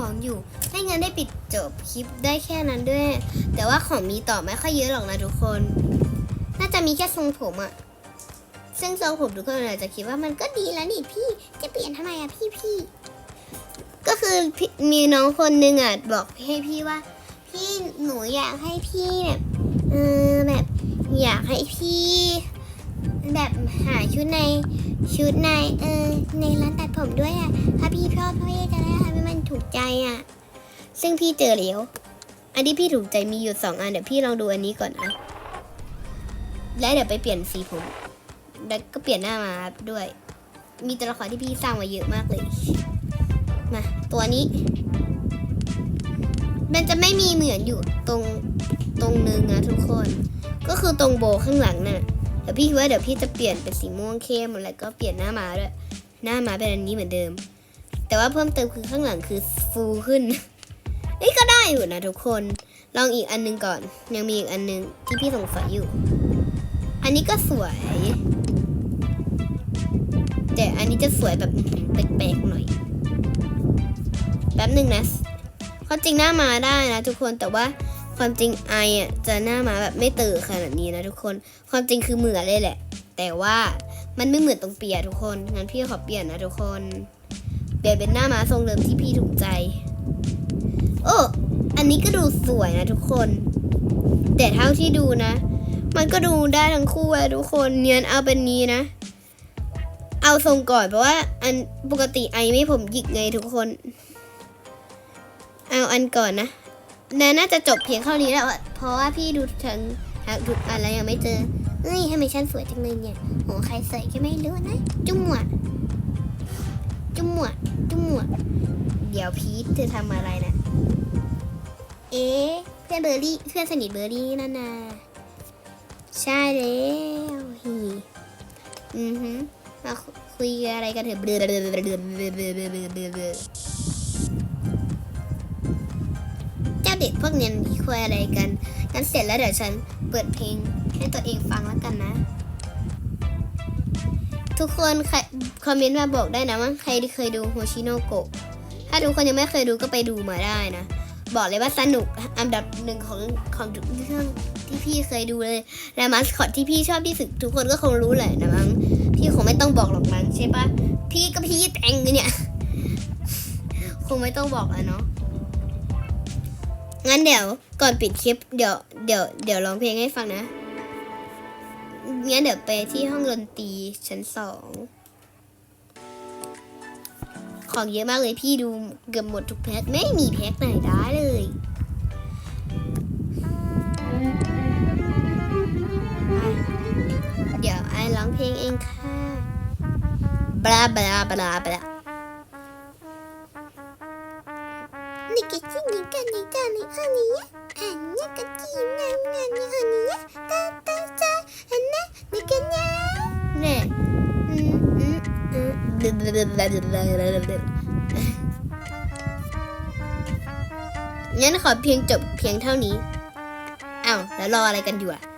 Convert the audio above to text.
ของอยู่ ไม่งั้นได้ปิดจบคลิปได้แค่นั้นด้วย แต่ว่าของมีต่อไม่ค่อยเยอะหรอกนะทุกคน น่าจะมีแค่ทรงผมอะซึ่งทรงผมทุกคนอาจจะคิดว่ามันก็ดีแล้วนี่พี่ จะเปลี่ยนทำไมอะพี่พี่ ก็คือมีน้องคนหนึงอะบอกให้พี่ว่า พี่หนูอยากให้พี่แบบเออแบบอยากให้พี่ แบบหาชุดในชุดในเออในร้านตัดผมด้วยอะถ้าพี่ชอบพี่จะได้ทำให้มันถูกใจอะซึ่งพี่เจอแล้วอันที่พี่ถูกใจมีอยู่สองอันเดี๋ยวพี่ลองดูอันนี้ก่อนนะแล้วเดี๋ยวไปเปลี่ยนสีผม แล้วก็เปลี่ยนหน้ามาด้วย มีตัวละครที่พี่สร้างมาเยอะมากเลย มา ตัวนี้ มันจะไม่มีเหมือนอยู่ตรงตรงนึงนะทุกคน ก็คือตรงโบข้างหลังน่ะ ดี๋ยวพี่คิดว่าเดี๋ยวพี่จะเปลี่ยนเป็นสีม่วงเข้มแล้วก็เปลี่ยนหน้ามาด้วยหน้ามาเป็นอันนี้เหมือนเดิม แต่ว่าเพิ่มเติมคือข้างหลังคือฟูขึ้นเอ้ยก็ได้อยู่นะทุกคน ลองอีกอันหนึงก่อน ยังมีอีกอันหนึงที่พี่สงสัยอยู่ อันนี้ก็สวย แต่อันนี้จะสวยแบบแปลกๆหน่อย แป๊บหนึ่งนะความจริงหน้ามาได้นะทุกคนแต่ว่า ความจริงไออะจะหน้ามาแบบไม่ตื่นขนาดนี้นะทุกคน ความจริงคือเหมือนเลยแหละ แต่ว่ามันไม่เหมือนตรงเปียทุกคน งั้นพี่ขอเปลี่ยนนะทุกคน เปลี่ยนเป็นหน้ามาทรงเดิมที่พี่ถูกใจ โอ้ อันนี้ก็ดูสวยนะทุกคน แต่เท่าที่ดูนะ มันก็ดูได้ทั้งคู่อะทุกคน เนียนเอาเป็นนี้นะ เอาทรงก่อนเพราะว่า อันปกติไอไม่ผมหยิกไงทุกคน เอาอันก่อนนะ นาน่าจะจบเพียงเท่านี้แล้วอะเพราะว่าพี่ดูทั้งทั้งทุกอันแล้วยังไม่เจอเอ้ยทำไมฉันสวยจังเลยเนี่ยโหใครใส่ก็ไม่รู้นะ จุ่มหมวดจุ่มหมวดจุ่มหมวดเดี๋ยวพีทเธอทำอะไรนะ เอ๊ะเพื่อนเบอร์รี่เพื่อนสนิทเบอร์รี่นั่นนะใช่แล้วฮีอือฮึมาคุยอะไรกันเถอะเบลอเบลอเบลอเบลอเบลอเบลอ เด็กพวกเนี้ยมีคุยอะไรกันงั้นเสร็จแล้วเดี๋ยวฉันเปิดเพลงให้ตัวเองฟังแล้วกันนะ ทุกคนใครคอมเมนต์มาบอกได้นะว่าใครที่เคยดูโฮชิโนโกะถ้าทุกคนยังไม่เคยดูก็ไปดูมาได้นะ บอกเลยว่าสนุกอันดับหนึ่งของของทุกเรื่องที่พี่เคยดูเลยและมาสคอตที่พี่ชอบที่สุดทุกคนก็คงรู้แหละนะมั้งพี่คงไม่ต้องบอกหรอกมั้งใช่ปะพี่ก็พี่แต่งเนี่ยคงไม่ต้องบอกแล้วเนาะ งั้นเดี๋ยวก่อนปิดคลิปเดี๋ยวเดี๋ยวเดี๋ยวร้องเพลงให้ฟังนะงั้นเดี๋ยวไปที่ห้องดนตรีชั้นสองของเยอะมากเลยพี่ดูเกือบหมดทุกแพ็คไม่มีแพ็คไหนได้เลยเดี๋ยวไอร้องเพลงเองค่ะบลาบลาบลาบลา 느끼치니까 내자는 아니 야? 아니야 같이 남는 아니 야? 따따자 안나 느꼈 냐? 네งั้นขอเพียงจบเพียงเท่านี้ อ้าว แล้วรออะไรกันอยู่อะ